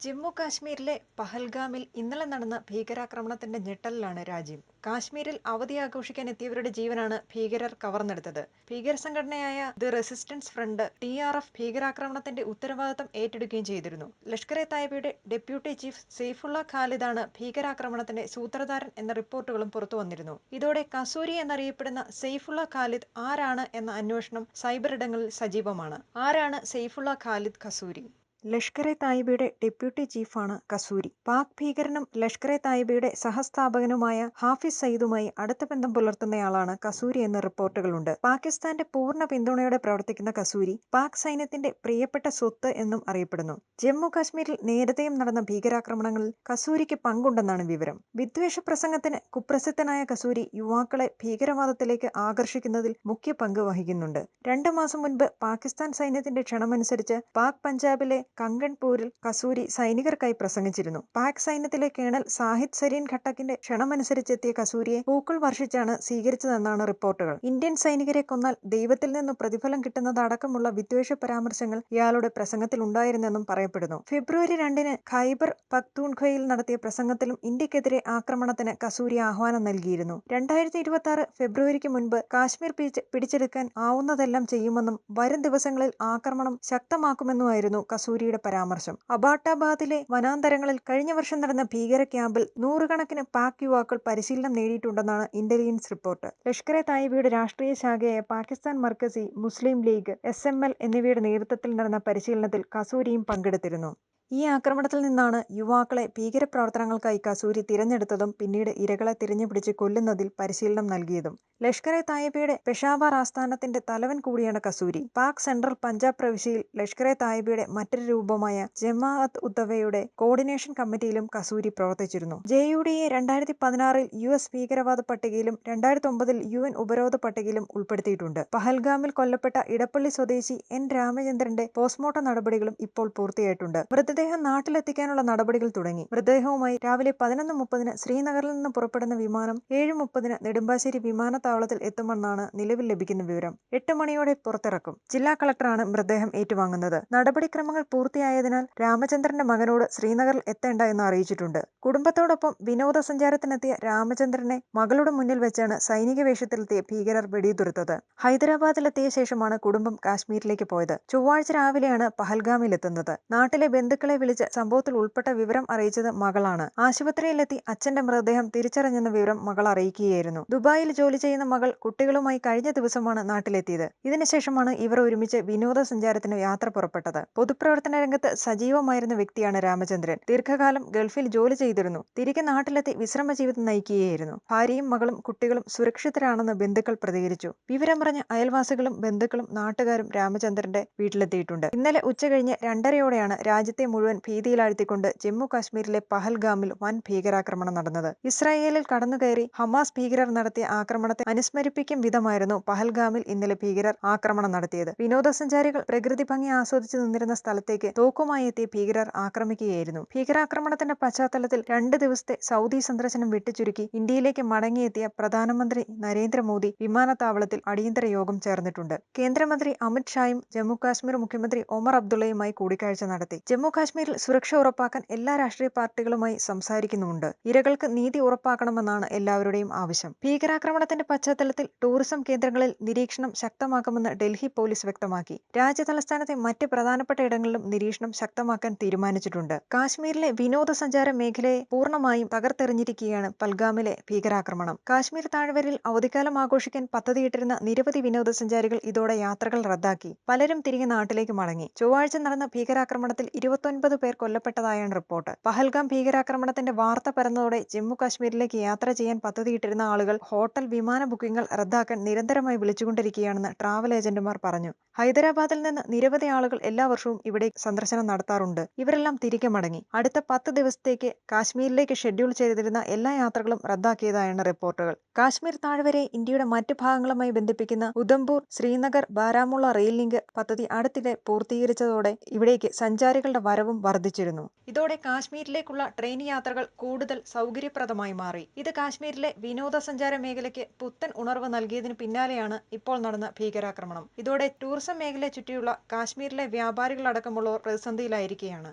ജമ്മു കാശ്മീരിലെ പഹൽഗാമിൽ ഇന്നലെ നടന്ന ഭീകരാക്രമണത്തിന്റെ ഞെട്ടലിലാണ് രാജ്യം. കാശ്മീരിൽ അവധി ആഘോഷിക്കാൻ എത്തിയവരുടെ ജീവനാണ് ഭീകരർ കവർന്നെടുത്തത്. ഭീകര സംഘടനയായ the resistance front T R F ഭീകരാക്രമണത്തിന്റെ ഉത്തരവാദിത്തം ഏറ്റെടുക്കുകയും ചെയ്തിരുന്നു. ലഷ്കർ എ തായ്ബയുടെ ഡെപ്യൂട്ടി ചീഫ് സെയ്ഫുള്ള ഖാലിദാണ് ഭീകരാക്രമണത്തിന്റെ സൂത്രധാരൻ എന്ന റിപ്പോർട്ടുകളും പുറത്തുവന്നിരുന്നു ഇതോടെ കസൂരി എന്നറിയപ്പെടുന്ന സെയ്ഫുള്ള ഖാലിദ് ആരാണ് എന്ന അന്വേഷണം സൈബർ ഇടങ്ങളിൽ സജീവമാണ്. ആരാണ് സെയ്ഫുള്ള ഖാലിദ് കസൂരി? ലഷ്കർ എ തായിബയുടെ ഡെപ്യൂട്ടി ചീഫാണ് കസൂരി. പാക് ഭീകരനും ലഷ്കർ എ തായിബയുടെ സഹസ്ഥാപകനുമായ ഹാഫിസ് സയ്യിദുമായി അടുത്ത ബന്ധം പുലർത്തുന്നയാളാണ് കസൂരി എന്ന് റിപ്പോർട്ടുകളുണ്ട്. പാകിസ്ഥാന്റെ പൂർണ പിന്തുണയോടെ പ്രവർത്തിക്കുന്ന കസൂരി പാക് സൈന്യത്തിന്റെ പ്രിയപ്പെട്ട സ്വത്ത് എന്നും അറിയപ്പെടുന്നു. ജമ്മു കാശ്മീരിൽ നേരത്തെയും നടന്ന ഭീകരാക്രമണങ്ങളിൽ കസൂരിക്ക് പങ്കുണ്ടെന്നാണ് വിവരം. വിദ്വേഷ പ്രസംഗത്തിന് കുപ്രസിദ്ധനായ കസൂരി യുവാക്കളെ ഭീകരവാദത്തിലേക്ക് ആകർഷിക്കുന്നതിൽ മുഖ്യ പങ്ക് വഹിക്കുന്നുണ്ട്. രണ്ടു മാസം മുൻപ് പാകിസ്ഥാൻ സൈന്യത്തിന്റെ ക്ഷണമനുസരിച്ച് പാക് പഞ്ചാബിലെ കങ്കൺപൂരിൽ കസൂരി സൈനികർക്കായി പ്രസംഗിച്ചിരുന്നു. പാക് സൈന്യത്തിലെ കേണൽ സാഹിദ് സരീൻ ഘട്ടക്കിന്റെ ക്ഷണമനുസരിച്ചെത്തിയ കസൂരിയെ പൂക്കൾ വർഷിച്ചാണ് സ്വീകരിച്ചതെന്നാണ് റിപ്പോർട്ടുകൾ. ഇന്ത്യൻ സൈനികരെ കൊന്നാൽ ദൈവത്തിൽ നിന്ന് പ്രതിഫലം കിട്ടുന്നതടക്കമുള്ള വിദ്വേഷ പരാമർശങ്ങൾ ഇയാളുടെ പ്രസംഗത്തിൽ ഉണ്ടായിരുന്നെന്നും പറയപ്പെടുന്നു. ഫെബ്രുവരി രണ്ടിന് ഖൈബർ പക്തൂൺഖയിൽ നടത്തിയ പ്രസംഗത്തിലും ഇന്ത്യക്കെതിരെ ആക്രമണത്തിന് കസൂരി ആഹ്വാനം നൽകിയിരുന്നു. രണ്ടായിരത്തി ഇരുപത്തി ആറ് ഫെബ്രുവരിക്ക് മുൻപ് കാശ്മീർ പിടിച്ചെടുക്കാൻ ആവുന്നതെല്ലാം ചെയ്യുമെന്നും വരും ദിവസങ്ങളിൽ ആക്രമണം ശക്തമാക്കുമെന്നുമായിരുന്നു കസൂരിയുടെ പരാമർശം. അബാട്ടാബാദിലെ വനാന്തരങ്ങളിൽ കഴിഞ്ഞ വർഷം നടന്ന ഭീകര ക്യാമ്പിൽ നൂറുകണക്കിന് പാക് യുവാക്കൾ പരിശീലനം നേടിയിട്ടുണ്ടെന്നാണ് ഇന്റലിജൻസ് റിപ്പോർട്ട്. ലഷ്കർ എ തായിബയുടെ രാഷ്ട്രീയ ശാഖയായ പാകിസ്ഥാൻ മർക്കസി മുസ്ലിം ലീഗ് എസ് എന്നിവയുടെ നേതൃത്വത്തിൽ നടന്ന പരിശീലനത്തിൽ കസൂരിയും പങ്കെടുത്തിരുന്നു. ഈ ആക്രമണത്തിൽ നിന്നാണ് യുവാക്കളെ ഭീകരപ്രവർത്തനങ്ങൾക്കായി കസൂരി തിരഞ്ഞെടുത്തതും പിന്നീട് ഇരകളെ തിരഞ്ഞുപിടിച്ച് കൊല്ലുന്നതിൽ പരിശീലനം നൽകിയതും. ലഷ്കർ എ തായിബയുടെ പെഷാവർ ആസ്ഥാനത്തിന്റെ തലവൻ കൂടിയാണ് കസൂരി. പാക് സെൻട്രൽ പഞ്ചാബ് പ്രവിശ്യയിൽ ലഷ്കർ എ തായിബയുടെ മറ്റൊരു രൂപമായ ജമാഅത്ത് ഉദ്ദവയുടെ കോർഡിനേഷൻ കമ്മിറ്റിയിലും കസൂരി പ്രവർത്തിച്ചിരുന്നു. ജെ യു ഡി എ രണ്ടായിരത്തി പതിനാറിൽ യു എസ് ഭീകരവാദ പട്ടികയിലും രണ്ടായിരത്തി ഒമ്പതിൽ യു എൻ ഉപരോധ പട്ടികയിലും ഉൾപ്പെടുത്തിയിട്ടുണ്ട്. പഹൽഗാമിൽ കൊല്ലപ്പെട്ട ഇടപ്പള്ളി സ്വദേശി എൻ രാമചന്ദ്രന്റെ പോസ്റ്റ്മോർട്ടം നടപടികളും ഇപ്പോൾ പൂർത്തിയായിട്ടുണ്ട്. മൃതദേഹം നാട്ടിലെത്തിക്കാനുള്ള നടപടികൾ തുടങ്ങി. മൃതദേഹവുമായി രാവിലെ പതിനൊന്ന് മുപ്പതിന് ശ്രീനഗറിൽ നിന്ന് പുറപ്പെടുന്ന വിമാനം ഏഴ് മുപ്പതിന് നെടുമ്പാശ്ശേരി വിമാനത്താവളത്തിൽ എത്തുമെന്നാണ് നിലവിൽ ലഭിക്കുന്ന വിവരം. എട്ട് മണിയോടെ പുറത്തിറക്കും. ജില്ലാ കളക്ടറാണ് മൃതദേഹം ഏറ്റുവാങ്ങുന്നത്. നടപടിക്രമങ്ങൾ പൂർത്തിയായതിനാൽ രാമചന്ദ്രന്റെ മകനോട് ശ്രീനഗറിൽ എത്തേണ്ട എന്ന് അറിയിച്ചിട്ടുണ്ട്. കുടുംബത്തോടൊപ്പം വിനോദസഞ്ചാരത്തിനെത്തിയ രാമചന്ദ്രനെ മകളുടെ മുന്നിൽ വെച്ചാണ് സൈനിക വേഷത്തിലെത്തിയ ഭീകരർ വെടിയുതിർത്തത്. ഹൈദരാബാദിലെത്തിയ ശേഷമാണ് കുടുംബം കാശ്മീരിലേക്ക് പോയത്. ചൊവ്വാഴ്ച രാവിലെയാണ് പഹൽഗാമിലെത്തുന്നത്. നാട്ടിലെ ബന്ധുക്കളെ വിളിച്ച് സംഭവത്തിൽ ഉൾപ്പെട്ട വിവരം അറിയിച്ചത് മകളാണ്. ആശുപത്രിയിലെത്തി അച്ഛന്റെ മൃതദേഹം തിരിച്ചറിഞ്ഞെന്ന വിവരം മകൾ അറിയിക്കുകയായിരുന്നു. ദുബായിൽ ജോലി ചെയ്യുന്ന മകൾ കുട്ടികളുമായി കഴിഞ്ഞ ദിവസമാണ് നാട്ടിലെത്തിയത്. ഇതിനുശേഷമാണ് ഇവർ ഒരുമിച്ച് വിനോദസഞ്ചാരത്തിന് യാത്ര പുറപ്പെട്ടത്. പൊതുപ്രവർത്തന രംഗത്ത് സജീവമായിരുന്ന വ്യക്തിയാണ് രാമചന്ദ്രൻ. ദീർഘകാലം ഗൾഫിൽ ജോലി ചെയ്തിരുന്നു. തിരികെ നാട്ടിലെത്തി വിശ്രമ ജീവിതം നയിക്കുകയായിരുന്നു. ഭാര്യയും മകളും കുട്ടികളും സുരക്ഷിതരാണെന്ന് ബന്ധുക്കൾ പ്രതികരിച്ചു. വിവരമറിഞ്ഞ അയൽവാസികളും ബന്ധുക്കളും നാട്ടുകാരും രാമചന്ദ്രന്റെ വീട്ടിലെത്തിയിട്ടുണ്ട്. ഇന്നലെ ഉച്ചകഴിഞ്ഞ് രണ്ടരയോടെയാണ് രാജ്യത്തെ മുഴുവൻ ഭീതിയിലാഴ്ത്തിക്കൊണ്ട് ജമ്മു കാശ്മീരിലെ പഹൽഗാമിൽ വൻ ഭീകരാക്രമണം നടന്നത്. ഇസ്രായേലിൽ കടന്നുകയറി ഹമാസ് ഭീകരർ നടത്തിയ ആക്രമണത്തെ അനുസ്മരിപ്പിക്കും വിധമായിരുന്നു പഹൽഗാമിൽ ഇന്നലെ ഭീകരർ ആക്രമണം നടത്തിയത്. വിനോദസഞ്ചാരികൾ പ്രകൃതി ഭംഗി ആസ്വദിച്ചു നിന്നിരുന്ന സ്ഥലത്തേക്ക് തോക്കുമായി എത്തിയ ഭീകരർ ആക്രമിക്കുകയായിരുന്നു. ഭീകരാക്രമണത്തിന്റെ പശ്ചാത്തലത്തിൽ രണ്ട് ദിവസത്തെ സൗദി സന്ദർശനം വെട്ടിച്ചുരുക്കി ഇന്ത്യയിലേക്ക് മടങ്ങിയെത്തിയ പ്രധാനമന്ത്രി നരേന്ദ്രമോദി വിമാനത്താവളത്തിൽ അടിയന്തര യോഗം ചേർന്നിട്ടുണ്ട്. കേന്ദ്രമന്ത്രി അമിത് ഷായും ജമ്മു കാശ്മീർ മുഖ്യമന്ത്രി ഒമർ അബ്ദുള്ളയുമായി കൂടിക്കാഴ്ച നടത്തി. ജമ്മു കാശ്മീരിൽ സുരക്ഷ ഉറപ്പാക്കാൻ എല്ലാ രാഷ്ട്രീയ പാർട്ടികളുമായി സംസാരിക്കുന്നുമുണ്ട്. ഇരകൾക്ക് നീതി ഉറപ്പാക്കണമെന്നാണ് എല്ലാവരുടെയും ആവശ്യം. ഭീകരാക്രമണത്തിന്റെ പശ്ചാത്തലത്തിൽ ടൂറിസം കേന്ദ്രങ്ങളിൽ നിരീക്ഷണം ശക്തമാക്കുമെന്ന് ഡൽഹി പോലീസ് വ്യക്തമാക്കി. രാജ്യ തലസ്ഥാനത്തെ മറ്റ് പ്രധാനപ്പെട്ട ഇടങ്ങളിലും നിരീക്ഷണം ശക്തമാക്കാൻ തീരുമാനിച്ചിട്ടുണ്ട്. കാശ്മീരിലെ വിനോദസഞ്ചാര മേഖലയെ പൂർണമായും തകർത്തെറിഞ്ഞിരിക്കുകയാണ് പൽഗാമിലെ ഭീകരാക്രമണം. കാശ്മീർ താഴ്വരയിൽ അവധിക്കാലം ആഘോഷിക്കാൻ പദ്ധതിയിട്ടിരുന്ന നിരവധി വിനോദസഞ്ചാരികൾ ഇതോടെ യാത്രകൾ റദ്ദാക്കി. പലരും തിരികെ നാട്ടിലേക്ക് മടങ്ങി. ചൊവ്വാഴ്ച നടന്ന ഭീകരാക്രമണത്തിൽ ഇരുപത്തൊൻപത് പേർ കൊല്ലപ്പെട്ടതായാണ് റിപ്പോർട്ട്. പഹൽഗാം ഭീകരാക്രമണത്തിന്റെ വാർത്ത പരന്നതോടെ ജമ്മു കാശ്മീരിലേക്ക് യാത്ര ചെയ്യാൻ പദ്ധതിയിട്ടിരുന്ന ആളുകൾ ഹോട്ടൽ വിമാന ബുക്കിംഗുകൾ റദ്ദാക്കാൻ നിരന്തരമായി വിളിച്ചുകൊണ്ടിരിക്കുകയാണെന്ന് ട്രാവൽ ഏജന്റുമാർ പറഞ്ഞു. ഹൈദരാബാദിൽ നിന്ന് നിരവധി ആളുകൾ എല്ലാ വർഷവും ഇവിടെ സന്ദർശനം നടത്താറുണ്ട്. ഇവരെല്ലാം തിരികെ മടങ്ങി. അടുത്ത പത്ത് ദിവസത്തേക്ക് കാശ്മീരിലേക്ക് ഷെഡ്യൂൾ ചെയ്തിരുന്ന എല്ലാ യാത്രകളും റദ്ദാക്കിയതായാണ് റിപ്പോർട്ടുകൾ. കാശ്മീർ താഴ്വരെ ഇന്ത്യയുടെ മറ്റ് ഭാഗങ്ങളുമായി ബന്ധിപ്പിക്കുന്ന ഉധംപൂർ ശ്രീനഗർ ബാരാമുള്ള റെയിൽ ലിങ്ക് പദ്ധതി അടുത്തിടെ പൂർത്തീകരിച്ചതോടെ ഇവിടേക്ക് സഞ്ചാരികളുടെ വരവും വർദ്ധിച്ചിരുന്നു. ഇതോടെ കാശ്മീരിലേക്കുള്ള ട്രെയിൻ യാത്രകൾ കൂടുതൽ സൗകര്യപ്രദമായി മാറി. ഇത് കാശ്മീരിലെ വിനോദസഞ്ചാര മേഖലയ്ക്ക് പുത്തൻ ഉണർവ് നൽകിയതിന് പിന്നാലെയാണ് ഇപ്പോൾ നടന്ന ഭീകരാക്രമണം. ഇതോടെ ടൂറിസം മേഖലയെ ചുറ്റിയുള്ള കാശ്മീരിലെ വ്യാപാരികളടക്കമുള്ളവർ പ്രതിസന്ധിയിലായിരിക്കുകയാണ്.